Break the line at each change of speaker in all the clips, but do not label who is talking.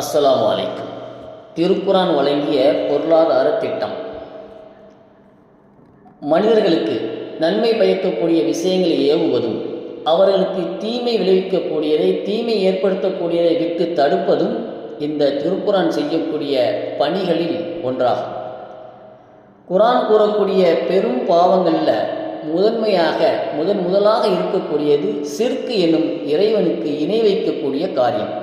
அஸ்லாம் அலைக்கும். திருக்குரான் வழங்கிய பொருளாதார திட்டம். மனிதர்களுக்கு நன்மை பயக்கக்கூடிய விஷயங்களை ஏவுவதும் அவர்களுக்கு தீமை விளைவிக்கக்கூடியதை தீமை ஏற்படுத்தக்கூடியதை விட்டு தடுப்பதும் இந்த திருக்குரான் செய்யக்கூடிய பணிகளில் ஒன்றாகும். குரான் கூறக்கூடிய பெரும் பாவங்களில் முதன்மையாக முதன் முதலாக இருக்கக்கூடியது சிற்கு எனும் இறைவனுக்கு இணை வைக்கக்கூடிய காரியம்.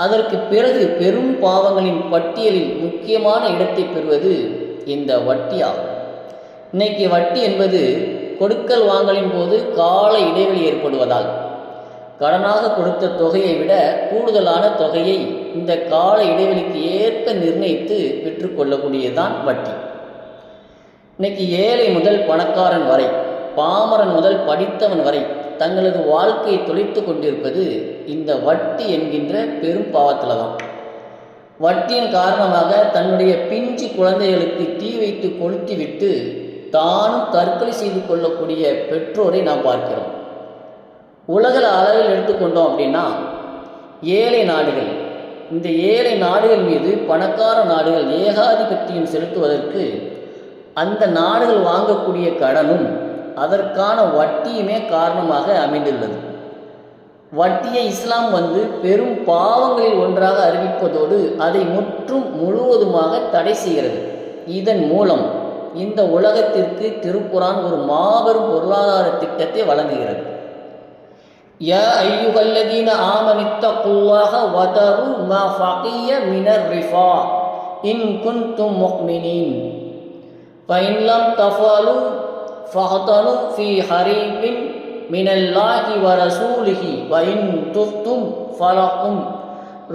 அதற்கு பிறகு பெரும் பாவங்களின் பட்டியலில் முக்கியமான இடத்தை பெறுவது இந்த வட்டியாகும் இன்னைக்கு வட்டி என்பது கொடுக்கல் வாங்கலின் போது கால இடைவெளி ஏற்படுவதால் கடனாக கொடுத்த தொகையை விட கூடுதலான தொகையை இந்த கால இடைவெளிக்கு ஏற்ப நிர்ணயித்து பெற்றுக்கொள்ளக்கூடியதுதான் வட்டி. இன்னைக்கு ஏழை முதல் பணக்காரன் வரை பாமரன் முதல் படித்தவன் வரை தங்களது வாழ்க்கையை தொலைத்து கொண்டிருப்பது இந்த வட்டி என்கின்ற பெரும் பாவத்தில் தான் வட்டியின் காரணமாக தன்னுடைய பிஞ்சு குழந்தைகளுக்கு தீ வைத்து கொளுத்தி விட்டு தானும் தற்கொலை செய்து கொள்ளக்கூடிய பெற்றோரை நாம் பார்க்கிறோம். உலக அளவில் எடுத்துக்கொண்டோம் அப்படின்னா ஏழை நாடுகள் இந்த ஏழை நாடுகள் மீது பணக்கார நாடுகள் ஏகாதிபத்தியம் செலுத்துவதற்கு அந்த நாடுகள் வாங்கக்கூடிய கடனும் அதற்கான வட்டியுமே காரணமாக அமைந்துள்ளது. வட்டியை இஸ்லாம் வந்து பெரும் பாவங்களில் ஒன்றாக அறிவிப்பதோடு அதை முற்றும் முழுவதுமாக தடை செய்கிறது. இதன் மூலம் இந்த உலகத்திற்கு திருக்குரான் ஒரு மாபெரும் பொருளாதார திட்டத்தை வழங்குகிறது. யா ஐயுகல்லதீன ஆமனித்தகுல்லாஹ வதரு மா ஃபகிய மினர் ரிஃபா இன் குன்தும் முக்மினின். ஃபைன் தஃபாலு ஃபஹதனு ஃபி ஹரீபின் மினல்லாஹி வ ரசூலிஹி வ இன் துஃப்தும் ஃபலக்கும்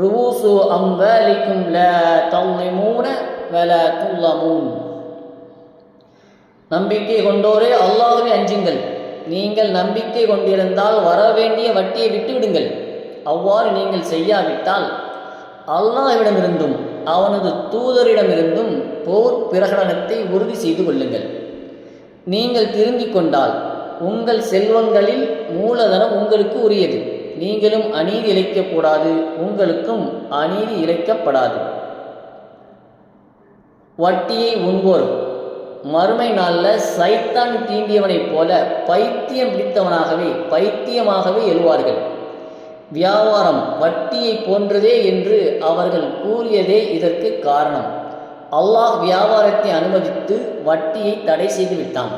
ரூசு அம்வாலிக்கும் ல தௌலிமூன வல துல்லமூன் நம்பிக்கை கொண்டோரே அல்லாஹுவை அஞ்சுங்கள். நீங்கள் நம்பிக்கை கொண்டிருந்தால் வரவேண்டிய வட்டியை விட்டுவிடுங்கள். அவ்வாறு நீங்கள் செய்யாவிட்டால் அல்லாஹ்விடமிருந்தும் அவனது தூதரிடமிருந்தும் போர் பிரகடனத்தை உறுதி செய்து கொள்ளுங்கள். நீங்கள் திருந்திக் கொண்டால் உங்கள் செல்வங்களில் மூலதனம் உங்களுக்கு உரியது. நீங்களும் அநீதி இழைக்கக்கூடாது உங்களுக்கும் அநீதி இழைக்கப்படாது. வட்டியை உண்போர். மறுமை நாளில் சைத்தான் தீண்டியவனைப் போல பைத்தியம் பிடித்தவனாகவே பைத்தியமாகவே எழுவார்கள். வியாபாரம் வட்டியை போன்றதே என்று அவர்கள் கூறியதே இதற்கு காரணம். அல்லாஹ் வியாபாரத்தை அனுமதித்து வட்டியை தடை செய்து விட்டான்.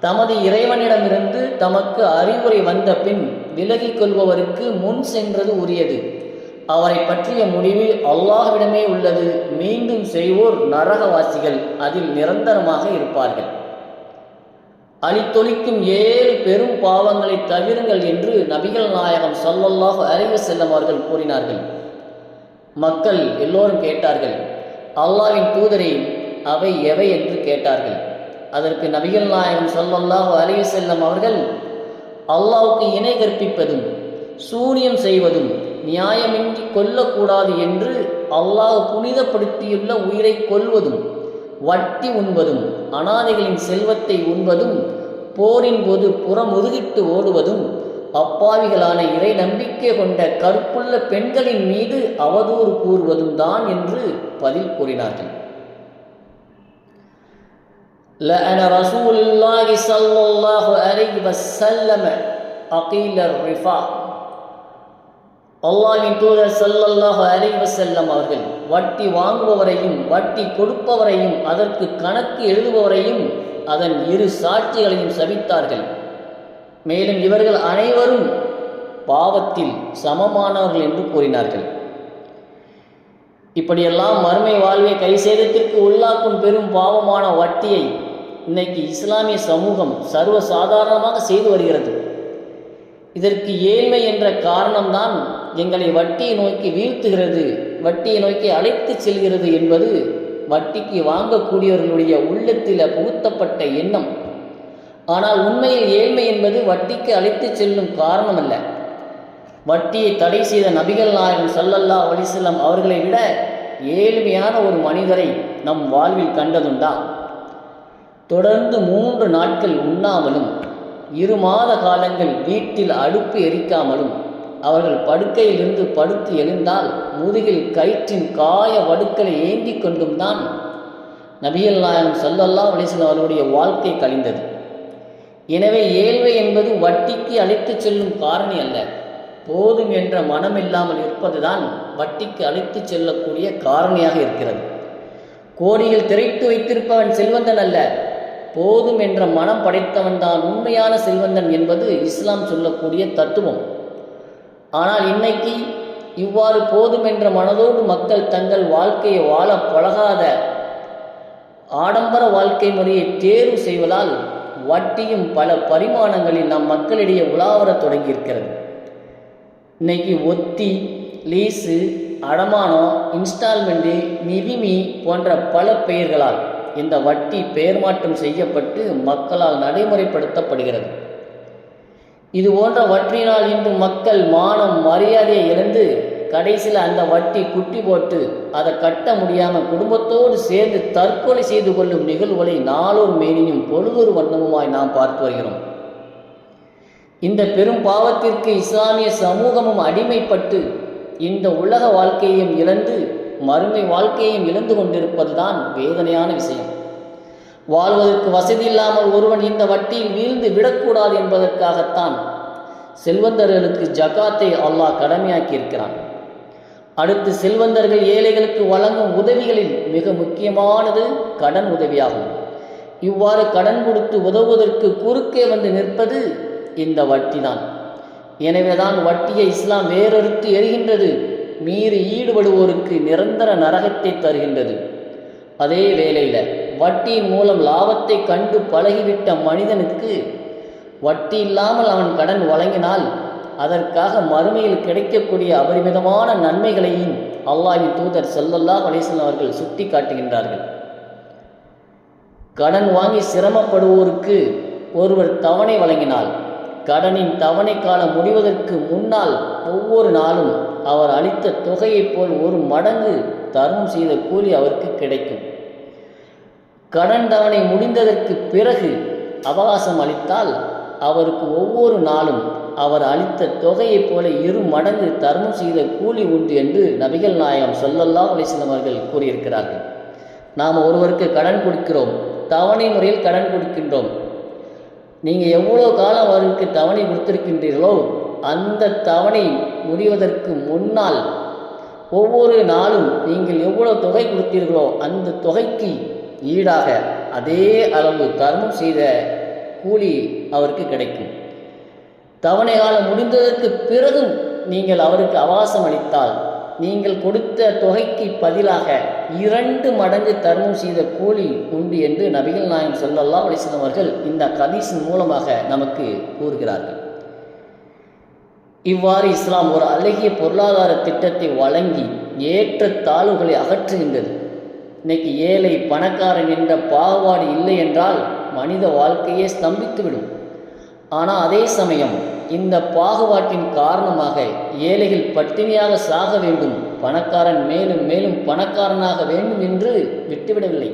தமது இறைவனிடமிருந்து தமக்கு அறிவுரை வந்த பின் விலகிக் கொள்பவருக்கு முன் சென்றது உரியது. அவரை பற்றிய முடிவு அல்லாஹ்விடமே உள்ளது. மீண்டும் செய்வோர் நரகவாசிகள். அதில் நிரந்தரமாக இருப்பார்கள். அழித்தொழிக்கும் ஏழு பெரும் பாவங்களை தவிருங்கள் என்று நபிகள் நாயகம் சொல்லல்லாஹ் அறிவு செல்லும் அவர்கள் கூறினார்கள். மக்கள் எல்லோரும் கேட்டார்கள் அல்லாவின் தூதரை அவை எவை என்று கேட்டார்கள். அதற்கு நபிகள் நாயகம் சொல்லல்லாஹு அறிவு செல்லம் அவர்கள் அல்லாவுக்கு இணை கற்பிப்பதும் சூனியம் செய்வதும் நியாயமின்றி கொல்லக்கூடாது என்று அல்லாஹ் புனிதப்படுத்தியுள்ள உயிரை கொல்வதும் வட்டி உண்பதும் அனாதைகளின் செல்வத்தை உண்பதும் போரின் போது புறமுதுகிட்டு ஓடுவதும் அப்பாவிகளான இறை நம்பிக்கை கொண்ட கற்புள்ள பெண்களின் மீது அவதூறு கூறுவதும் தான் என்று பதில் கூறினார்கள் لأن رسول الله صلى الله عليه وسلم أقيل الرفاع அல்லாவின் தூதர் சல்லல்லாஹு அலைஹி வஸல்லம் அவர்கள் வட்டி வாங்குபவரையும் வட்டி கொடுப்பவரையும் அதற்கு கணக்கு எழுதுபவரையும் அதன் இரு சாட்சிகளையும் சபித்தார்கள் மேலும் இவர்கள் அனைவரும் பாவத்தில் சமமானவர்கள் என்று கூறினார்கள். இப்படியெல்லாம் மறுமை வாழ்வை கை சேதத்திற்கு உள்ளாக்கும் பெரும் பாவமான வட்டியை இன்னைக்கு இஸ்லாமிய சமூகம் சர்வ சாதாரணமாக செய்து வருகிறது. இதற்கு ஏழ்மை என்ற காரணம்தான் எங்களை வட்டியை நோக்கி வீழ்த்துகிறது வட்டியை நோக்கி அழைத்து செல்கிறது என்பது வட்டிக்கு வாங்கக்கூடியவர்களுடைய உள்ளத்தில் புகுத்தப்பட்ட எண்ணம். ஆனால் உண்மையில் ஏழ்மை என்பது வட்டிக்கு அழைத்து செல்லும் காரணம் அல்ல வட்டியை தடை செய்த நபிகள் நாயகம் சல்லல்லா அலிசல்லம் அவர்களை விட ஏழ்மையான ஒரு மனிதரை நம் வாழ்வில் கண்டதுண்டா? தொடர்ந்து மூன்று நாட்கள் உண்ணாமலும் இரு மாத காலங்கள் வீட்டில் அடுப்பு எரிக்காமலும் அவர்கள் படுக்கையிலிருந்து படுத்து எழுந்தால் முதுகில் கயிற்றின் காய வடுக்களை ஏந்தி கொண்டும் தான் நபிகள் நாயகம் சல்லல்லா அலிஸ்லாம் அவர்களுடைய வாழ்க்கை கழிந்தது. எனவே ஏழ்மை என்பது வட்டிக்கு அழைத்துச் செல்லும் காரணி அல்ல. போதும் என்ற மனம் இல்லாமல் இருப்பதுதான் வட்டிக்கு அழைத்து செல்லக்கூடிய காரணியாக இருக்கிறது. கோடியில் திரைத்து வைத்திருப்பவன் செல்வந்தன் அல்ல. போதும் என்ற மனம் படைத்தவன் தான் உண்மையான செல்வந்தன் என்பது இஸ்லாம் சொல்லக்கூடிய தத்துவம். ஆனால் இன்னைக்கு இவ்வாறு போதும் என்ற மனதோடு மக்கள் தங்கள் வாழ்க்கையை வாழ பழகாத ஆடம்பர வாழ்க்கை முறையை தேர்வு செய்வதால் வட்டியும் பல பரிமாணங்களில் நம் மக்களிடையே உலாவரத் தொடங்கியிருக்கிறது. இன்னைக்கு ஒத்தி லீஸு அடமானம் இன்ஸ்டால்மெண்ட்டு நிதிமி போன்ற பல பெயர்களால் இந்த வட்டி பெயர் மாற்றம் செய்யப்பட்டு மக்களால் நடைமுறைப்படுத்தப்படுகிறது. இது போன்ற வற்றினால் இன்று மக்கள் மானம் மரியாதையை இழந்து கடைசியில் அந்த வட்டி குட்டி போட்டு அதை கட்ட முடியாமல் குடும்பத்தோடு சேர்ந்து தற்கொலை செய்து கொள்ளும் நிகழ்வுகளை நாளொரு மேனியும் பொழுதொரு வண்ணமுமாய் நாம் பார்த்து வருகிறோம். இந்த பெரும் பாவத்திற்கு இஸ்லாமிய சமூகமும் அடிமைப்பட்டு இந்த உலக வாழ்க்கையையும் இழந்து மறுமை வாழ்க்கையையும் இழந்து கொண்டிருப்பதுதான் வேதனையான விஷயம். வாழ்வதற்கு வசதி இல்லாமல் ஒருவன் இந்த வட்டியில் வீழ்ந்து விடக்கூடாது என்பதற்காகத்தான் செல்வந்தர்களுக்கு ஜகாத்தை அல்லாஹ் கடமையாக்கி இருக்கிறான் அடுத்து செல்வந்தர்கள் ஏழைகளுக்கு வழங்கும் உதவிகளில் மிக முக்கியமானது கடன் உதவியாகும். இவ்வாறு கடன் கொடுத்து உதவுவதற்கு குறுக்கே வந்து நிற்பது இந்த வட்டி தான் எனவேதான் வட்டியை இஸ்லாம் வேறறுத்து எரிகின்றது மீறி ஈடுபடுவோருக்கு நிரந்தர நரகத்தை தருகின்றது. அதே வேளையில் வட்டியின் மூலம் லாபத்தை கண்டு பழகிவிட்ட மனிதனுக்கு வட்டி இல்லாமல் அவன் கடன் வழங்கினால் அதற்காக மறுமையில் கிடைக்கக்கூடிய அபரிமிதமான நன்மைகளையும் அல்லாஹின் தூதர் செல்லல்லா அலிஸ்லாம் அவர்கள் சுட்டி காட்டுகின்றார்கள் கடன் வாங்கி சிரமப்படுவோருக்கு ஒருவர் தவணை வழங்கினால் கடனின் தவணை காலம் முடிவதற்கு முன்னால் ஒவ்வொரு நாளும் அவர் அளித்த தொகையைப் போல் ஒரு மடங்கு தர்மம் செய்த கூலி அவருக்கு கிடைக்கும். கடன் தவணை முடிந்ததற்கு பிறகு அவகாசம் அளித்தால் அவருக்கு ஒவ்வொரு நாளும் அவர் அளித்த தொகையைப் போல இரு மடங்கு தர்மம் செய்த கூலி உண்டு என்று நபிகள் நாயகம் சொல்லல்லா அலிஸ்லாம் அவர்கள் கூறியிருக்கிறார்கள். நாம் ஒருவருக்கு கடன் கொடுக்கிறோம் தவணை முறையில் கடன் கொடுக்கின்றோம். நீங்கள் எவ்வளோ காலம் அவருக்கு தவணை கொடுத்திருக்கின்றீர்களோ அந்த தவணை முடிவதற்கு முன்னால் ஒவ்வொரு நாளும் நீங்கள் எவ்வளோ தொகை கொடுத்தீர்களோ அந்த தொகைக்கு ஈடாக அதே அளவு தர்மம் செய்த கூலி அவருக்கு கிடைக்கும். தவணை காலம் முடிந்ததற்கு பிறகும் நீங்கள் அவருக்கு அவகாசம் அளித்தால் நீங்கள் கொடுத்த தொகைக்கு பதிலாக இரண்டு மடங்கு தர்மம் செய்த கூலி உண்டு என்று நபிகள் நாயகம் சொல்லல்லா அலிஸ்லாம் அவர்கள் இந்த கதீஸின் மூலமாக நமக்கு கூறுகிறார்கள். இவ்வாறு இஸ்லாம் ஒரு அழகிய பொருளாதார திட்டத்தை வழங்கி ஏற்ற தாழ்வுகளை அகற்றுகின்றது. இன்னைக்கு ஏழை பணக்காரன் என்ற பாகுபாடு இல்லை என்றால் மனித வாழ்க்கையே ஸ்தம்பித்துவிடும். ஆனால் அதே சமயம் இந்த பாகுபாட்டின் காரணமாக ஏழைகள் பட்டினியாக சாக வேண்டும் பணக்காரன் மேலும் மேலும் பணக்காரனாக வேண்டும் என்று விட்டுவிடவில்லை.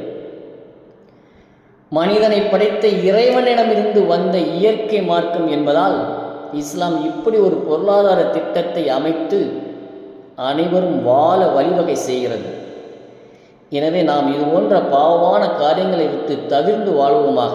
மனிதனை படைத்த இறைவனிடமிருந்து வந்த இயற்கை மார்க்கம் என்பதால் இஸ்லாம் இப்படி ஒரு பொருளாதார திட்டத்தை அமைத்து அனைவரும் வாழ வழிவகை செய்கிறது. எனவே நாம் இது போன்ற பாவமான காரியங்களை விட்டு தவிர்ந்து வாழ்வோமாக